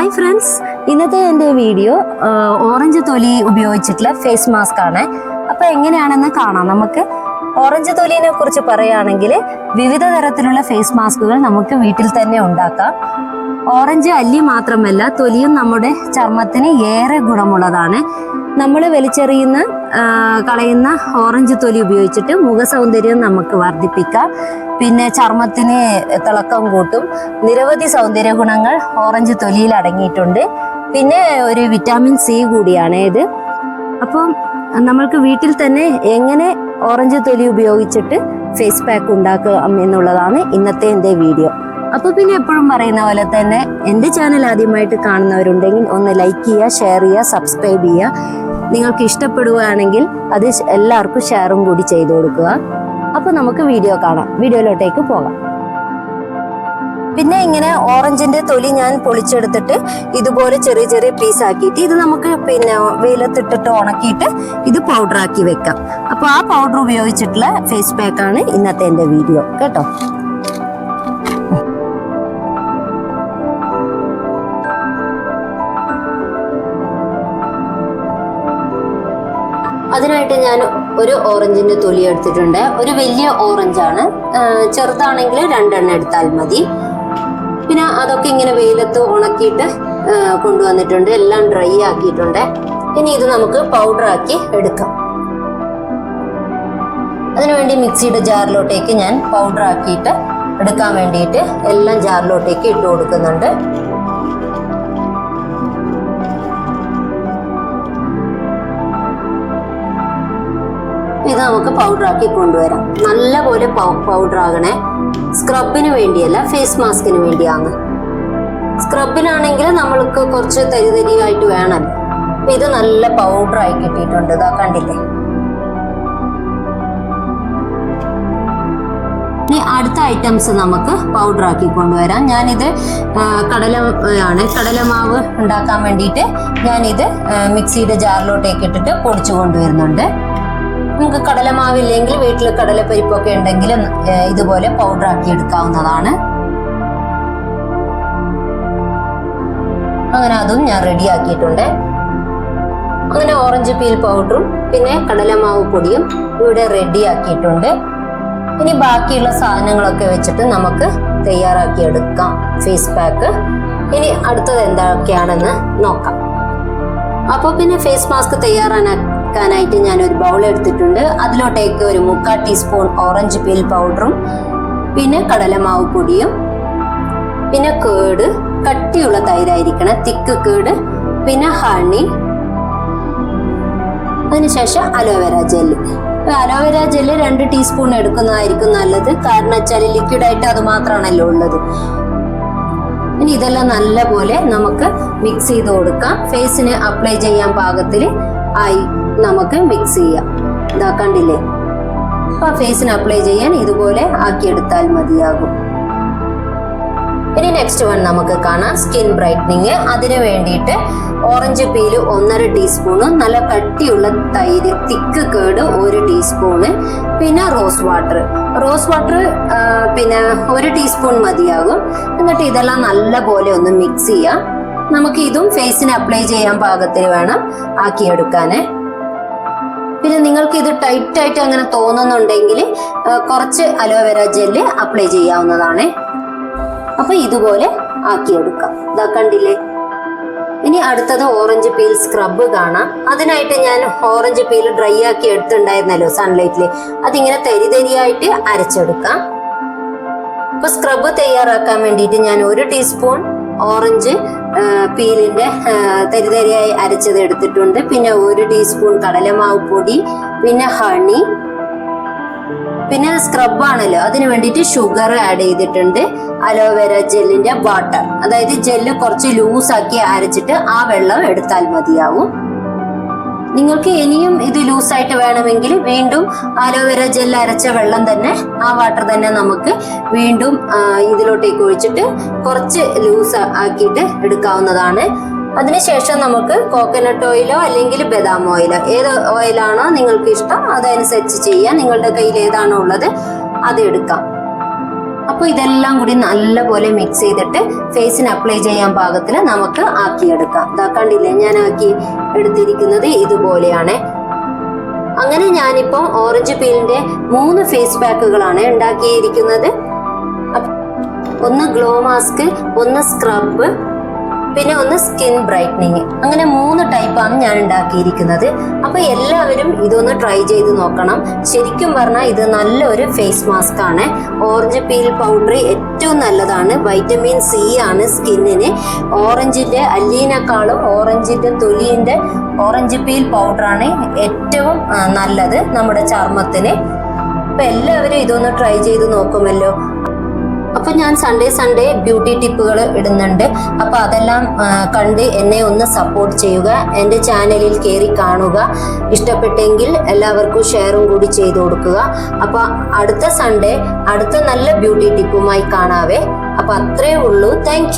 Hi friends ഇന്നത്തെ എന്റെ video orange തൊലി ഉപയോഗിച്ചിട്ടുള്ള ഫേസ് മാസ്ക് ആണ്. അപ്പോൾ എങ്ങനെയാണെന്ന് കാണാം. നമുക്ക് ഓറഞ്ച് തൊലിനെ കുറിച്ച് പറയുകയാണെങ്കിൽ വിവിധ തരത്തിലുള്ള ഫേസ് മാസ്കുകൾ നമുക്ക് വീട്ടിൽ തന്നെ ഉണ്ടാക്കാം. ഓറഞ്ച് അല്ലി മാത്രമല്ല തൊലിയും നമ്മുടെ ചർമ്മത്തിന് ഏറെ ഗുണമുള്ളതാണ്. നമ്മൾ വലിച്ചെറിയുന്ന കളയുന്ന ഓറഞ്ച് തൊലി ഉപയോഗിച്ചിട്ട് മുഖസൗന്ദര്യം നമുക്ക് വർദ്ധിപ്പിക്കാം. പിന്നെ ചർമ്മത്തിന് തിളക്കം കൂട്ടും. നിരവധി സൗന്ദര്യ ഗുണങ്ങൾ ഓറഞ്ച് തൊലിയിൽ അടങ്ങിയിട്ടുണ്ട്. പിന്നെ ഒരു വിറ്റാമിൻ സി കൂടിയാണ് ഇത്. അപ്പം നമ്മൾക്ക് വീട്ടിൽ തന്നെ എങ്ങനെ ഓറഞ്ച് തൊലി ഉപയോഗിച്ചിട്ട് ഫേസ് പാക്ക് ഉണ്ടാക്കാം എന്നുള്ളതാണ് ഇന്നത്തെ എന്റെ വീഡിയോ. അപ്പോൾ പിന്നെ എപ്പോഴും പറയുന്ന പോലെ തന്നെ എന്റെ ചാനൽ ആദ്യമായിട്ട് കാണുന്നവരുണ്ടെങ്കിൽ ഒന്ന് ലൈക്ക് ചെയ്യുക ഷെയർ ചെയ്യുക സബ്സ്ക്രൈബ് ചെയ്യുക. നിങ്ങൾക്ക് ഇഷ്ടപ്പെടുകയാണെങ്കിൽ അത് എല്ലാവർക്കും ഷെയറും കൂടി ചെയ്തു കൊടുക്കുക. അപ്പോൾ നമുക്ക് വീഡിയോ കാണാം. വീഡിയോയിലോട്ടേക്ക് പോകാം. പിന്നെ ഇങ്ങനെ ഓറഞ്ചിന്റെ തൊലി ഞാൻ പൊളിച്ചെടുത്തിട്ട് ഇതുപോലെ ചെറിയ ചെറിയ പീസ് ആക്കിയിട്ട് ഇത് നമുക്ക് പിന്നെ വെയിലത്തിട്ടിട്ട് ഉണക്കിയിട്ട് ഇത് പൗഡർ ആക്കി വെക്കാം. അപ്പൊ ആ പൗഡർ ഉപയോഗിച്ചിട്ടുള്ള ഫേസ് പാക്ക് ആണ് ഇന്നത്തെ എന്റെ വീഡിയോ കേട്ടോ? അതിനായിട്ട് ഞാൻ ഒരു ഓറഞ്ചിന്റെ തൊലി എടുത്തിട്ടുണ്ട്. ഒരു വലിയ ഓറഞ്ചാണ്. ചെറുതാണെങ്കിൽ രണ്ടെണ്ണം എടുത്താൽ മതി. പിന്നെ അതൊക്കെ ഇങ്ങനെ വെയിലത്ത് ഉണക്കിയിട്ട് കൊണ്ടുവന്നിട്ടുണ്ട്. എല്ലാം ഡ്രൈ ആക്കിയിട്ടുണ്ട്. ഇനി ഇത് നമുക്ക് പൗഡർ ആക്കി എടുക്കാം. അതിനുവേണ്ടി മിക്സിയുടെ ജാറിലോട്ടേക്ക് ഞാൻ പൗഡർ ആക്കിയിട്ട് എടുക്കാൻ വേണ്ടിയിട്ട് എല്ലാം ജാറിലോട്ടേക്ക് ഇട്ട് കൊടുക്കുന്നുണ്ട്. ഇത് നമുക്ക് പൗഡർ ആക്കി കൊണ്ടുവരാം. നല്ലപോലെ പൗഡർ ആകണേ. സ്ക്രബിന് വേണ്ടിയല്ല ഫേസ് മാസ്കിന് വേണ്ടിയാണ്. സ്ക്രബിനാണെങ്കിൽ നമ്മൾക്ക് കുറച്ച് തരി വേണം അപ്പൊ ഇത് നല്ല പൗഡർ ആയി കിട്ടിയിട്ടുണ്ട്. ഇതാ കണ്ടില്ലേ? ഇനി അടുത്ത ഐറ്റംസ് നമുക്ക് പൗഡർ ആക്കി കൊണ്ടുവരാം. ഞാനിത് കടല ആണ് കടലമാവ് ഉണ്ടാക്കാൻ വേണ്ടിയിട്ട് ഞാനിത് മിക്സിയുടെ ജാറിലോട്ടേക്ക് ഇട്ടിട്ട് പൊടിച്ചു കൊണ്ടുവരുന്നുണ്ട്. നമുക്ക് കടലമാവില്ലെങ്കിൽ വീട്ടിൽ കടലപ്പരിപ്പൊക്കെ ഉണ്ടെങ്കിൽ ഇതുപോലെ പൗഡർ ആക്കി എടുക്കാവുന്നതാണ്. അങ്ങനെ അതും ഞാൻ റെഡി ആക്കിയിട്ടുണ്ട്. അങ്ങനെ ഓറഞ്ച് പീൽ പൗഡറും പിന്നെ കടലമാവ് പൊടിയും ഇവിടെ റെഡി ആക്കിയിട്ടുണ്ട്. ഇനി ബാക്കിയുള്ള സാധനങ്ങളൊക്കെ വെച്ചിട്ട് നമുക്ക് തയ്യാറാക്കി എടുക്കാം ഫേസ് പാക്ക് ഇനി അടുത്തത് എന്തൊക്കെയാണെന്ന് നോക്കാം. അപ്പോൾ പിന്നെ ഫേസ് മാസ്ക് തയ്യാറാക്കാനായിട്ട് ഞാൻ ഒരു ബൗൾ എടുത്തിട്ടുണ്ട്. അതിലോട്ടേക്ക് ഒരു മുക്കാൽ ടീസ്പൂൺ ഓറഞ്ച് പീൽ പൗഡറും പിന്നെ കടലമാവ് പൊടിയും പിന്നെ കേട് കട്ടിയുള്ള തൈരായിരിക്കണം തിക്ക് കേട് പിന്നെ ഹണി അതിനുശേഷം aloe vera gel. Aloe vera gel രണ്ട് ടീസ്പൂൺ എടുക്കുന്നതായിരിക്കും നല്ലത്. കാരണം വെച്ചാൽ ലിക്വിഡ് ആയിട്ട് അത് മാത്രമാണല്ലോ ഉള്ളത്. ഇനി ഇതെല്ലാം നല്ലപോലെ നമുക്ക് മിക്സ് ചെയ്ത് കൊടുക്കാം. ഫേസിന് അപ്ലൈ ചെയ്യാൻ പാകത്തിൽ ആയി നമുക്ക് മിക്സ് ചെയ്യാം. ഇതാ കണ്ടില്ലേ? അപ്പൊ ഫേസിന് അപ്ലൈ ചെയ്യാൻ ഇതുപോലെ ആക്കിയെടുത്താൽ മതിയാകും. ഇനി നെക്സ്റ്റ് വൺ നമുക്ക് കാണാം. സ്കിൻ ബ്രൈറ്റനിങ് അതിനു വേണ്ടിയിട്ട് ഓറഞ്ച് പീൽ ഒന്നര ടീസ്പൂണ് നല്ല കട്ടിയുള്ള തൈര് തിക്ക് കേട് ഒരു ടീസ്പൂണ് പിന്നെ റോസ് വാട്ടർ റോസ് വാട്ടർ പിന്നെ ഒരു ടീസ്പൂൺ മതിയാകും. എന്നിട്ട് ഇതെല്ലാം നല്ല പോലെ ഒന്ന് മിക്സ് ചെയ്യാം. നമുക്ക് ഇതും ഫേസിന് അപ്ലൈ ചെയ്യാൻ പാകത്തിന് വേണം ആക്കിയെടുക്കാനേ. പിന്നെ നിങ്ങൾക്ക് ഇത് ടൈറ്റ് ആയിട്ട് അങ്ങനെ തോന്നുന്നുണ്ടെങ്കിൽ കുറച്ച് അലോവേര ജെല്ല് അപ്ലൈ ചെയ്യാവുന്നതാണ്. അപ്പൊ ഇതുപോലെ ആക്കിയെടുക്കാം. ഇതാ കണ്ടില്ലേ? ഇനി അടുത്തത് ഓറഞ്ച് പീൽ സ്ക്രബ് കാണാം. അതിനായിട്ട് ഞാൻ ഓറഞ്ച് പീൽ ഡ്രൈ ആക്കി എടുത്തിട്ടുണ്ടായിരുന്നല്ലോ സൺലൈറ്റിൽ അതിങ്ങനെ തരി തരിയായിട്ട് അരച്ചെടുക്കാം. അപ്പൊ സ്ക്രബ് തയ്യാറാക്കാൻ വേണ്ടിയിട്ട് ഞാൻ ഒരു ടീസ്പൂൺ ഓറഞ്ച് പീലിന്റെ തരിതരിയായി അരച്ചത് എടുത്തിട്ടുണ്ട്. പിന്നെ ഒരു ടീസ്പൂൺ കടലമാവ് പൊടി പിന്നെ ഹണി പിന്നെ സ്ക്രബ് ആണല്ലോ. അതിന് വേണ്ടിയിട്ട് ഷുഗർ ആഡ് ചെയ്തിട്ടുണ്ട്. അലോവേര ജെല്ലിന്റെ വാട്ടർ അതായത് ജെല്ല് കുറച്ച് ലൂസ് ആക്കി അരച്ചിട്ട് ആ വെള്ളം എടുത്താൽ മതിയാവും. നിങ്ങൾക്ക് ഇനിയും ഇത് ലൂസായിട്ട് വേണമെങ്കിൽ വീണ്ടും അലോവേര ജെൽ അരച്ച വെള്ളം തന്നെ ആ വാട്ടർ തന്നെ നമുക്ക് വീണ്ടും ഇതിലോട്ടേക്ക് ഒഴിച്ചിട്ട് കുറച്ച് ലൂസ് ആക്കിയിട്ട് എടുക്കാവുന്നതാണ്. അതിനുശേഷം നമുക്ക് കോക്കനട്ട് ഓയിലോ അല്ലെങ്കിൽ ബദാം ഓയിലോ ഏത് ഓയിലാണോ നിങ്ങൾക്ക് ഇഷ്ടം അതനുസരിച്ച് ചെയ്യാം. നിങ്ങളുടെ കയ്യിൽ ഏതാണോ ഉള്ളത് അത് എടുക്കാം. അപ്പോൾ ഇതെല്ലാം കൂടി നല്ലപോലെ മിക്സ് ചെയ്തിട്ട് ഫേസിന് അപ്ലൈ ചെയ്യാൻ പാകത്തിൽ നമുക്ക് ആക്കിയെടുക്കാം. ഇതാ കണ്ടില്ലേ ഞാൻ ആക്കി എടുത്തിരിക്കുന്നത് ഇതുപോലെയാണ്. അങ്ങനെ ഞാനിപ്പോ ഓറഞ്ച് പീലിന്റെ മൂന്ന് ഫേസ് പാക്കുകളാണ് ഉണ്ടാക്കിയിരിക്കുന്നത്. ഒന്ന് ഗ്ലോ മാസ്ക് ഒന്ന് സ്ക്രബ് പിന്നെ ഒന്ന് സ്കിൻ ബ്രൈറ്റനിങ് അങ്ങനെ മൂന്ന് ടൈപ്പാണ് ഞാൻ ഉണ്ടാക്കിയിരിക്കുന്നത് അപ്പൊ എല്ലാവരും ഇതൊന്ന് ട്രൈ ചെയ്ത് നോക്കണം. ശരിക്കും പറഞ്ഞാൽ ഇത് നല്ലൊരു ഫേസ് മാസ്ക് ആണ്. ഓറഞ്ച് പീൽ പൗഡർ ഏറ്റവും നല്ലതാണ്. വൈറ്റമിൻ സി ആണ് സ്കിന്നിന്. ഓറഞ്ചിന്റെ അല്ലീനേക്കാളും ഓറഞ്ചിന്റെ തൊലിന്റെ ഓറഞ്ച് പീൽ പൗഡറാണ് ഏറ്റവും നല്ലത് നമ്മുടെ ചർമ്മത്തിന്. അപ്പൊ എല്ലാവരും ഇതൊന്ന് ട്രൈ ചെയ്ത് നോക്കുമല്ലോ. അപ്പൊ ഞാൻ സൺഡേ സൺഡേ ബ്യൂട്ടി ടിപ്പുകൾ ഇടുന്നുണ്ട്. അപ്പൊ അതെല്ലാം കണ്ട് എന്നെ ഒന്ന് സപ്പോർട്ട് ചെയ്യുക എന്റെ ചാനലിൽ കയറി കാണുക ഇഷ്ടപ്പെട്ടെങ്കിൽ എല്ലാവർക്കും ഷെയറും കൂടി ചെയ്തു കൊടുക്കുക. അപ്പൊ അടുത്ത സൺഡേ അടുത്ത നല്ല ബ്യൂട്ടി ടിപ്പുമായി കാണാവേ. അപ്പൊ അത്രേ ഉള്ളൂ. താങ്ക്